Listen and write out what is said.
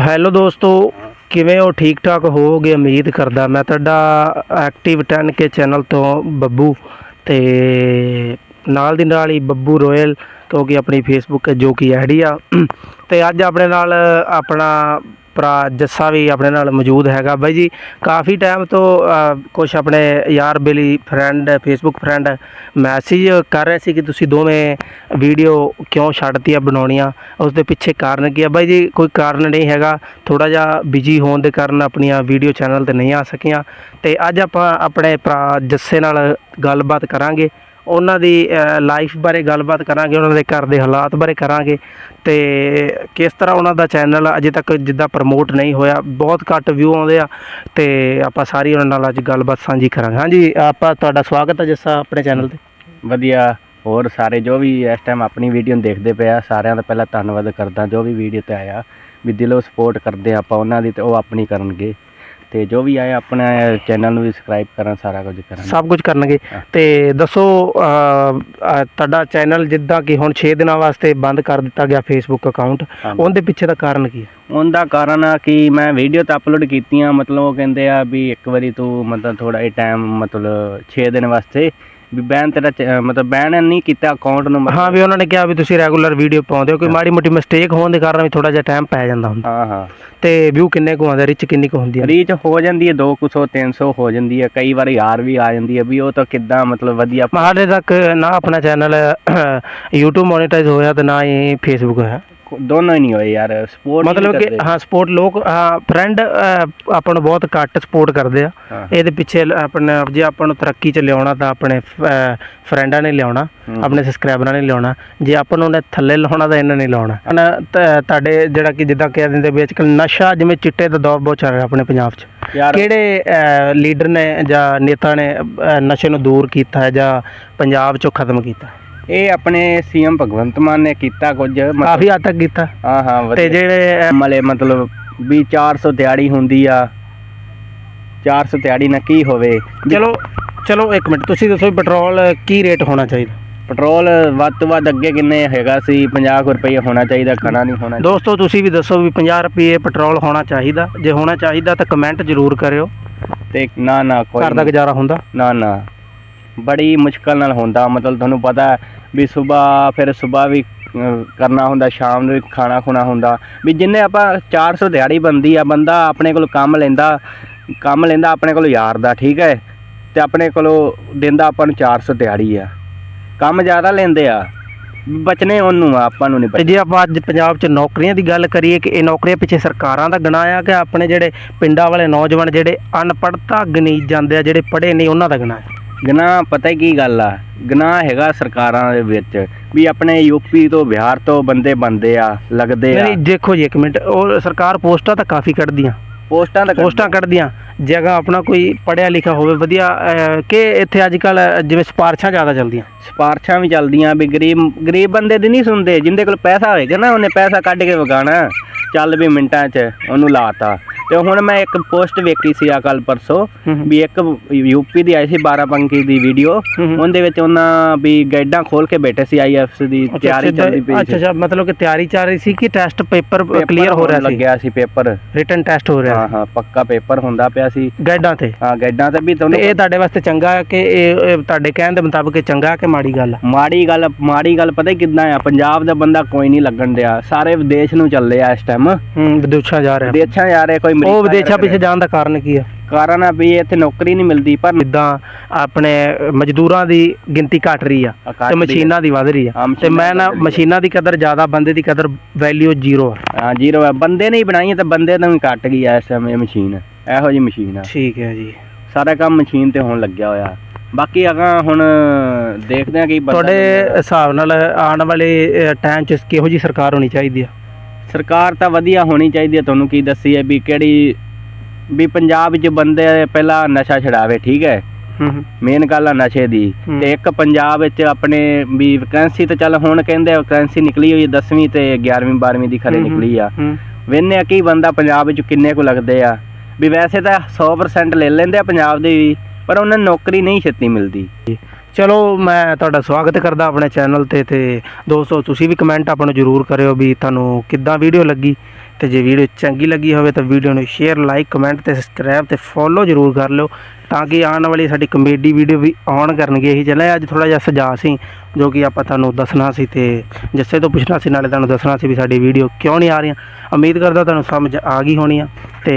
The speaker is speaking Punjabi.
ਹੈਲੋ ਦੋਸਤੋ, ਕਿਵੇਂ ਹੋ? ਠੀਕ ਠਾਕ ਹੋਵੋਗੇ? ਉਮੀਦ ਕਰਦਾ ਮੈਂ ਤੁਹਾਡਾ ਐਕਟਿਵ 10K ਚੈਨਲ ਤੋਂ ਬੱਬੂ ਤੇ ਨਾਲ ਦੀ ਨਾਲ ਹੀ ਬੱਬੂ ਰੋਇਲ ਕਿਉਂਕਿ ਆਪਣੀ ਫੇਸਬੁੱਕ ਜੋ ਕਿ ਆਈਡੀ ਆ ਤੇ ਅੱਜ ਆਪਣੇ ਨਾਲ ਆਪਣਾ ਭਰਾ ਜੱਸਾ ਵੀ ਆਪਣੇ ਨਾਲ ਮੌਜੂਦ ਹੈਗਾ। ਬਾਈ ਜੀ, ਕਾਫੀ ਟਾਈਮ ਤੋਂ ਕੁਝ ਆਪਣੇ ਯਾਰ ਬੇਲੀ ਫਰੈਂਡ ਫੇਸਬੁੱਕ ਫਰੈਂਡ ਮੈਸੇਜ ਕਰ ਰਹੇ ਸੀ ਕਿ ਤੁਸੀਂ ਦੋਵੇਂ ਵੀਡੀਓ ਕਿਉਂ ਛੱਡਤੀ ਆ ਬਣਾਉਣੀਆਂ? ਉਸ ਦੇ ਪਿੱਛੇ ਕਾਰਨ ਕੀ ਆ? ਬਾਈ ਜੀ, ਕੋਈ ਕਾਰਨ ਨਹੀਂ ਹੈਗਾ। ਥੋੜਾ ਜਿਹਾ ਬਿਜ਼ੀ ਹੋਣ ਦੇ ਕਾਰਨ ਆਪਣੀਆਂ ਵੀਡੀਓ ਚੈਨਲ ਤੇ ਨਹੀਂ ਆ ਸਕੀਆਂ। ਤੇ ਅੱਜ ਆਪਾਂ ਆਪਣੇ ਭਰਾ ਜੱਸੇ ਨਾਲ ਗੱਲਬਾਤ ਕਰਾਂਗੇ। ਉਹਨਾਂ ਦੀ ਲਾਈਫ ਬਾਰੇ ਗੱਲਬਾਤ ਕਰਾਂਗੇ, ਉਹਨਾਂ ਦੇ ਘਰ ਦੇ ਹਾਲਾਤ ਬਾਰੇ ਕਰਾਂਗੇ। ਤੇ ਕਿਸ ਤਰ੍ਹਾਂ ਉਹਨਾਂ ਦਾ ਚੈਨਲ ਅਜੇ ਤੱਕ ਜਿੱਦਾਂ ਪ੍ਰਮੋਟ ਨਹੀਂ ਹੋਇਆ, ਬਹੁਤ ਘੱਟ ਵਿਊ ਆਉਂਦੇ ਆ, ਤੇ ਆਪਾਂ ਸਾਰੀ ਉਹਨਾਂ ਨਾਲ ਅੱਜ ਗੱਲਬਾਤ ਸਾਂਝੀ ਕਰਾਂਗੇ। ਹਾਂਜੀ, ਆਪਾਂ ਤੁਹਾਡਾ ਸਵਾਗਤ ਹੈ ਜੱਸਾ, ਆਪਣੇ ਚੈਨਲ ਤੇ। ਵਧੀਆ, ਹੋਰ ਸਾਰੇ ਜੋ ਵੀ ਇਸ ਟਾਈਮ ਆਪਣੀ ਵੀਡੀਓ ਨੂੰ ਦੇਖਦੇ ਪਏ ਆ, ਸਾਰਿਆਂ ਦਾ ਪਹਿਲਾਂ ਧੰਨਵਾਦ ਕਰਦਾ, ਜੋ ਵੀ ਵੀਡੀਓ ਤੇ ਆਇਆ, ਵੀ ਦਿਲੋਂ ਸਪੋਰਟ ਕਰਦੇ ਆ ਆਪਾਂ ਉਹਨਾਂ ਦੀ ਤੇ ਉਹ ਆਪਣੀ ਕਰਨਗੇ। ਤੇ ਜੋ ਵੀ ਆਇਆ ਆਪਣਾ ਚੈਨਲ ਨੂੰ ਵੀ ਸਬਸਕ੍ਰਾਈਬ ਕਰਨ ਸਾਰਾ ਕੁਝ ਕਰਨ। ਸਭ ਕੁਝ ਕਰਨਗੇ। ਤੇ ਦੱਸੋ ਅਹ, ਅਹ, ਤੁਹਾਡਾ ਚੈਨਲ ਜਿੱਦਾਂ ਕਿ ਹੁਣ 6 ਦਿਨਾਂ ਵਾਸਤੇ ਬੰਦ ਕਰ ਦਿੱਤਾ ਗਿਆ ਫੇਸਬੁੱਕ ਅਕਾਊਂਟ ਉਹਦੇ ਪਿੱਛੇ ਦਾ ਕਾਰਨ ਕੀ ਹੈ? ਉਹਦਾ ਕਾਰਨ ਆ ਕਿ ਮੈਂ ਵੀਡੀਓ ਤਾਂ ਅਪਲੋਡ ਕੀਤੀਆਂ ਮਤਲਬ ਉਹ ਕਹਿੰਦੇ ਆ ਵੀ ਇੱਕ ਵਾਰੀ ਤੂੰ ਮਤਲਬ ਥੋੜਾ ਇਹ ਟਾਈਮ ਮਤਲਬ 6 ਦਿਨ ਵਾਸਤੇ ਵੀ ਬੈਨ ਤੇਰਾ ਚ- ਮਤਲਬ ਬੈਨ ਨਹੀਂ ਕੀਤਾ ਅਕਾਊਂਟ ਨੂੰ ਮਤਲਬ- ਹਾਂ ਵੀ ਉਹਨਾਂ ਨੇ ਕਿਹਾ ਵੀ ਤੁਸੀਂ ਰੈਗੂਲਰ ਵੀਡੀਓ ਪਾਉਂਦੇ ਹੋ ਕੋਈ ਮਾੜੀ ਮੋਟੀ ਮਿਸਟੇਕ ਹੋਣ ਦੇ ਕਾਰਨ ਵੀ ਥੋੜਾ ਜਿਹਾ ਟਾਈਮ ਪੈ ਜਾਂਦਾ ਹੁੰਦਾ। ਹਾਂ ਹਾਂ। ਤੇ ਵਿਊ ਕਿੰਨੇ ਕੁ ਆਉਂਦੇ ਰਿਚ ਕਿੰਨੀ ਕੁ ਹੁੰਦੀ ਹੈ ਰੀਚ ਹੋ ਜਾਂਦੀ ਹੈ 200 300 ਹੋ ਜਾਂਦੀ ਹੈ ਕਈ ਵਾਰ ਯਾਰ ਵੀ ਆ ਜਾਂਦੀ ਹੈ ਵੀ ਉਹ ਤਾਂ ਕਿੱਦਾਂ ਮਤਲਬ ਵਧੀਆ ਹਾਲੇ ਤੱਕ ਨਾ ਆਪਣਾ ਚੈਨਲ YouTube ਮੋਨੇਟਾਈਜ਼ ਹੋਇਆ ਤੇ ਨਾ ਹੀ Facebook ਹੋਇਆ। ਦੋਨੋਂ ਹੀ ਨਹੀਂ ਹੋਏ ਯਾਰ ਸਪੋਰਟ ਮਤਲਬ ਕਿ ਹਾਂ ਸਪੋਰਟ ਲੋਕ ਫਰੈਂਡ ਆਪਾਂ ਨੂੰ ਬਹੁਤ ਘੱਟ ਸਪੋਰਟ ਕਰਦੇ ਆ। ਇਹਦੇ ਪਿੱਛੇ ਆਪਣਾ ਜੇ ਆਪਾਂ ਨੂੰ ਤਰੱਕੀ ਚ ਲਿਆਉਣਾ ਤਾਂ ਆਪਣੇ ਫਰੈਂਡਾਂ ਨੇ ਲਿਆਉਣਾ। ਆਪਣੇ ਸਬਸਕ੍ਰਾਈਬਰਾਂ ਨੇ ਲਿਆਉਣਾ। ਜੇ ਆਪਾਂ ਨੂੰ ਉਹਨੇ ਥੱਲੇ ਲਾਉਣਾ ਤਾਂ ਇਹਨਾਂ ਨੇ ਲਾਉਣਾ ਤੁਹਾਡੇ ਜਿਹੜਾ ਕਿ ਜਿੱਦਾਂ ਕਹਿ ਦਿੰਦੇ ਵੀ ਅੱਜਕੱਲ ਨਸ਼ਾ ਜਿਵੇਂ ਚਿੱਟੇ ਦਾ ਦੌਰ ਬਹੁਤ ਚੱਲ ਰਿਹਾ ਆਪਣੇ ਪੰਜਾਬ 'ਚ। ਕਿਹੜੇ ਲੀਡਰ ਨੇ ਜਾਂ ਨੇਤਾ ਨੇ ਨਸ਼ੇ ਨੂੰ ਦੂਰ ਕੀਤਾ ਜਾਂ ਪੰਜਾਬ 'ਚੋਂ ਖਤਮ ਕੀਤਾ? ਇਹ ਆਪਣੇ ਸੀਐਮ ਭਗਵੰਤ ਮਾਨ ਨੇ ਕੀਤਾ ਕੁਝ ਮਤਲਬ- ਕਾਫੀ ਹੱਦ ਤੱਕ ਕੀਤਾ। ਹਾਂ ਹਾਂ ਤੇ ਵਧੀਆ ਜਿਹੜੇ ਮਲੇ ਮਤਲਬ ਵੀ 400 ਦਿਹਾੜੀ ਹੁੰਦੀ ਆ 400 ਦਿਹਾੜੀ ਨਾ ਕੀ ਹੋਵੇ? ਵੀ ਚਲੋ ਚਲੋ ਇੱਕ ਮਿੰਟ ਤੁਸੀਂ ਦੱਸੋ ਵੀ ਪੈਟਰੋਲ ਕੀ ਰੇਟ ਹੋਣਾ ਚਾਹੀਦਾ? ਪੈਟਰੋਲ ਵੱਧ ਤੋਂ ਵੱਧ ਅੱਗੇ ਕਿੰਨੇ ਹੈਗਾ ਸੀ? 50 ਰੁਪਏ ਹੋਣਾ ਚਾਹੀਦਾ ਖਾਣਾ ਨਹੀਂ ਹੋਣਾ ਦੋਸਤੋ ਤੁਸੀਂ ਵੀ ਦੱਸੋ ਵੀ 50 ਰੁਪਏ ਪੈਟਰੋਲ ਹੋਣਾ ਚਾਹੀਦਾ। ਜੇ ਹੋਣਾ ਚਾਹੀਦਾ ਤਾਂ ਕਮੈਂਟ ਜ਼ਰੂਰ ਕਰਿਓ। ਤੇ ਨਾ ਨਾ ਕੋਈ ਘਰ ਦਾ ਗੁਜ਼ਾਰਾ ਹੁੰਦਾ। ਨਾ ਨਾ। ਬੜੀ ਮੁਸ਼ਕਲ ਨਾਲ ਹੁੰਦਾ। ਮਤਲਬ ਤੁਹਾਨੂੰ ਪਤਾ ਹੈ ਵੀ ਸਵੇਰ ਫਿਰ ਸਵੇਰ ਵੀ ਕਰਨਾ ਹੁੰਦਾ ਸ਼ਾਮ ਨੂੰ ਵੀ ਖਾਣਾ ਖੁਣਾ ਹੁੰਦਾ। ਵੀ ਜਿੰਨੇ ਆਪਾਂ 400 ਦਿਹਾੜੀ ਬੰਦੀ ਆ ਬੰਦਾ ਆਪਣੇ ਕੋਲ ਕੰਮ ਲੈਂਦਾ ਕੰਮ ਲੈਂਦਾ ਆਪਣੇ ਕੋਲ ਯਾਰ ਦਾ ਠੀਕ ਹੈ? ਤੇ ਆਪਣੇ ਕੋਲੋਂ ਦਿੰਦਾ ਆਪਾਂ ਨੂੰ 400 ਦਿਹਾੜੀ ਆ। ਕੰਮ ਜ਼ਿਆਦਾ ਲੈਂਦੇ ਆ। ਬਚਨੇ ਉਹਨੂੰ ਆ ਆਪਾਂ ਨੂੰ ਨਹੀਂ ਤੇ ਜੇ ਆਪਾਂ ਅੱਜ ਪੰਜਾਬ 'ਚ ਨੌਕਰੀਆਂ ਦੀ ਗੱਲ ਕਰੀਏ ਕਿ ਇਹ ਨੌਕਰੀਆਂ ਪਿੱਛੇ ਸਰਕਾਰਾਂ ਦਾ ਗਣਾ ਆ ਕਿ ਆਪਣੇ ਜਿਹੜੇ ਪਿੰਡਾਂ ਵਾਲੇ ਨੌਜਵਾਨ ਜਿਹੜੇ ਅਨਪੜ੍ਹਤਾ ਗਣੀਤ ਜਾਂਦੇ ਆ ਜਿਹੜੇ ਪੜ੍ਹੇ ਨਹੀਂ ਉਹਨਾਂ ਦਾ ਗਣਾ ਹੈ ਗਨਾ ਪਤਾ ਕੀ ਗੱਲ ਆ? ਗਨਾ ਹੈਗਾ ਸਰਕਾਰਾਂ ਦੇ ਵਿੱਚ ਵੀ ਆਪਣੇ ਯੂਪੀ ਤੋਂ ਬਿਹਾਰ ਤੋਂ ਬੰਦੇ ਬੰਦੇ ਆ ਲੱਗਦੇ ਆ। ਨਹੀਂ ਦੇਖੋ ਜੀ ਇੱਕ ਮਿੰਟ ਉਹ ਸਰਕਾਰ ਪੋਸਟਾਂ ਤਾਂ ਕਾਫੀ ਕੱਢਦੀਆਂ। ਪੋਸਟਾਂ ਤਾਂ ਪੋਸਟਾਂ ਕੱਢਦੀਆਂ। ਜਗ੍ਹਾ ਆਪਣਾ ਕੋਈ ਪੜ੍ਹਿਆ ਲਿਖਿਆ ਹੋਵੇ ਵਧੀਆ ਕਿ ਇੱਥੇ ਅੱਜ ਕੱਲ ਜਿਵੇਂ ਸਿਫਾਰਸ਼ਾਂ ਜ਼ਿਆਦਾ ਚੱਲਦੀਆਂ। ਸਿਫਾਰਸ਼ਾਂ ਵੀ ਚੱਲਦੀਆਂ ਵੀ ਗਰੀਬ ਗਰੀਬ ਬੰਦੇ ਦੀ ਨਹੀਂ ਸੁਣਦੇ ਜਿੰਦੇ ਕੋਲ ਪੈਸਾ ਹੋਏਗਾ ਨਾ ਉਹਨੇ ਪੈਸਾ ਕੱਢ ਕੇ ਵਗਾਣਾ ਚੱਲ ਵੀ ਮਿੰਟਾਂ 'ਚ ਉਹਨੂੰ ਲਾਤਾ। ਤੇ ਹੁਣ ਮੈਂ ਇੱਕ ਪੋਸਟ ਵੇਖੀ ਸੀ ਆ ਕੱਲ ਪਰਸੋਂ। ਵੀ ਇੱਕ ਯੂਪੀ ਦੀ ਆਈ ਸੀ 12 ਪੰਕੀ ਦੀ ਵੀਡੀਓ। ਉਹਦੇ ਵਿੱਚ ਉਹਨਾਂ ਵੀ ਗਾਈਡਾਂ ਖੋਲ ਕੇ ਬੈਠੇ ਸੀ ਆਈਐਫਐਸ ਦੀ ਤਿਆਰੀ ਚੱਲਦੀ ਪਈ ਅੱਛਾ ਅੱਛਾ ਮਤਲਬ ਕਿ ਤਿਆਰੀ ਚੱਲ ਰਹੀ ਸੀ ਕਿ ਟੈਸਟ ਪੇਪਰ ਕਲੀਅਰ ਹੋ ਰਿਹਾ ਸੀ? ਲੱਗਿਆ ਸੀ ਪੇਪਰ ਰਿਟਨ ਟੈਸਟ ਹੋ ਰਿਹਾ ਹਾਂ ਹਾਂ ਪੱਕਾ ਪੇਪਰ ਹੁੰਦਾ ਪਿਆ ਸੀ। ਸੀ ਗਾਈਡਾਂ ਤੇ? ਹਾਂ ਗਾਈਡਾਂ ਤੇ ਵੀ ਤੁਹਾਨੂੰ ਇਹ ਤੁਹਾਡੇ ਵਾਸਤੇ ਚੰਗਾ ਹੈ ਕਿ ਇਹ ਤੁਹਾਡੇ ਕਹਿਣ ਦੇ ਮੁਤਾਬਕ ਇਹ ਚੰਗਾ ਕਿ ਮਾੜੀ ਗੱਲ ਮਾੜੀ ਗੱਲ ਮਾੜੀ ਗੱਲ ਪਤਾ ਕਿਦਾਂ ਆ ਪੰਜਾਬ ਦਾ ਬੰਦਾ ਕੋਈ ਨਹੀਂ ਲੱਗਣ ਡਿਆ ਸਾਰੇ ਵਿਦੇਸ਼ ਨੂੰ ਚੱਲੇ ਆ ਇਸ ਟਾਈਮ ਵਿਦੇਸ਼ਾਂ ਜਾ ਰਿਹਾ। ਵਿਦੇਸ਼ਾਂ ਜਾ ਰਹੇ ਕੋਈ ਉਹ ਵਿਦੇਸ਼ਾਂ ਪਿੱਛੇ ਜਾਣ ਦਾ ਕਾਰਨ ਕੀ ਹੈ ਕਾਰਨ ਆ ਵੀ ਇੱਥੇ ਨੌਕਰੀ ਨਹੀਂ ਮਿਲਦੀ ਪਰ ਜਿੱਦਾਂ ਆਪਣੇ ਮਜ਼ਦੂਰਾਂ ਦੀ ਗਿਣਤੀ ਘਟ ਰਹੀ ਆ ਘੱਟ ਤੇ ਰਹੀ ਆ। ਮਸ਼ੀਨਾਂ ਦੀ ਵਧ ਰਹੀ ਆ। ਹਾਂ, ਤੇ ਮੈਂ ਨਾ ਆ। ਮਸ਼ੀਨਾਂ ਦੀ ਕਦਰ ਜ਼ਿਆਦਾ ਬੰਦੇ ਦੀ ਕਦਰ ਵੈਲਿਊ ਜ਼ੀਰੋ ਆ। ਹਾਂ ਜ਼ੀਰੋ ਹੈ ਬੰਦੇ ਨਹੀਂ ਬਣਾਈ ਤਾਂ ਬੰਦੇ ਤੋਂ ਵੀ ਘਟ ਗਈ ਐ ਇਸ ਸਮੇਂ ਮਸ਼ੀਨ। ਇਹੋ ਜੀ ਮਸ਼ੀਨ ਆ। ਠੀਕ ਹੈ ਜੀ। ਸਾਰਾ ਕੰਮ ਮਸ਼ੀਨ ਤੇ ਹੋਣ ਲੱਗਿਆ ਹੋਇਆ। ਬਾਕੀ ਅਗਾ ਹੁਣ ਦੇਖਦੇ ਆ ਕੀ ਤੁਹਾਡੇ ਹਿਸਾਬ ਨਾਲ ਆਉਣ ਵਾਲੇ ਟਾਈਮ 'ਚ ਕਿਹੋ ਜੀ ਸਰਕਾਰ ਹੋਣੀ ਚਾਹੀਦੀ ਆ? ਸਰਕਾਰ ਤਾਂ ਵਧੀਆ ਹੋਣੀ ਚਾਹੀਦੀ ਹੈ ਤੁਹਾਨੂੰ ਕੀ ਦੱਸੀ ਹੈ ਵੀ ਕਿਹੜੀ ਵੀ ਪੰਜਾਬ 'ਚ ਬੰਦੇ ਪਹਿਲਾਂ ਨਸ਼ਾ ਛਡਾਵੇ ਠੀਕ ਹੈ? ਮੇਨ ਗੱਲ ਆ ਨਸ਼ੇ ਦੀ। ਤੇ ਇੱਕ ਪੰਜਾਬ ਵਿੱਚ ਆਪਣੇ ਵੀ ਵੈਕੈਂਸੀ ਤਾਂ ਚੱਲ ਹੁਣ ਕਹਿੰਦੇ ਵੈਕੈਂਸੀ ਨਿਕਲੀ ਹੋਈ 10ਵੀਂ ਤੇ 11ਵੀਂ 12ਵੀਂ ਦੀ ਖਰੇ। ਨਿਕਲੀ ਆ। ਵੇਨੇ ਆ ਕੀ ਬੰਦਾ ਪੰਜਾਬ ਵਿੱਚ ਕਿੰਨੇ ਕੁ ਲੱਗਦੇ ਆ। ਵੀ ਵੈਸੇ ਤਾਂ 100% ਲੈ ਲੈਂਦੇ ਆ ਪੰਜਾਬ ਦੇ ਵੀ ਪਰ ਉਹਨਾਂ ਨੂੰ ਨੌਕਰੀ ਨਹੀਂ ਛੇਤੀ ਮਿਲਦੀ। ਚਲੋ, ਮੈਂ ਤੁਹਾਡਾ ਸਵਾਗਤ ਕਰਦਾ ਆਪਣੇ ਚੈਨਲ ਤੇ ਤੇ ਦੋਸਤੋ, ਤੁਸੀਂ ਵੀ ਕਮੈਂਟ ਆਪਾਂ ਨੂੰ ਜਰੂਰ ਕਰਿਓ ਵੀ ਤੁਹਾਨੂੰ ਕਿੱਦਾਂ ਵੀਡੀਓ ਲੱਗੀ। ਤੇ ਜੇ ਵੀਡੀਓ ਚੰਗੀ ਲੱਗੀ ਹੋਵੇ ਤਾਂ ਵੀਡੀਓ ਨੂੰ ਸ਼ੇਅਰ ਲਾਈਕ ਕਮੈਂਟ ਤੇ ਸਬਸਕ੍ਰਾਈਬ ਤੇ ਫੋਲੋ ਜਰੂਰ ਕਰ ਲਿਓ ਤਾਂ ਕਿ ਆਉਣ ਵਾਲੀ ਸਾਡੀ ਕਮੇਡੀ ਵੀਡੀਓ ਵੀ ਆਉਣ ਕਰਨਗੇ। ਇਹੀ ਚੱਲਿਆ ਅੱਜ ਥੋੜਾ ਜਿਹਾ ਸਜਾ ਸੀ, ਜੋ ਕਿ ਆਪਾਂ ਤੁਹਾਨੂੰ ਦੱਸਣਾ ਸੀ ਤੇ ਜਿੱਸੇ ਤੋਂ ਪੁੱਛਣਾ ਸੀ, ਨਾਲੇ ਤੁਹਾਨੂੰ ਦੱਸਣਾ ਸੀ ਵੀ ਸਾਡੀ ਵੀਡੀਓ ਕਿਉਂ ਨਹੀਂ ਆ ਰਹੀਆਂ। ਉਮੀਦ ਕਰਦਾ ਤੁਹਾਨੂੰ ਸਮਝ ਆ ਗਈ ਹੋਣੀ ਆ ਤੇ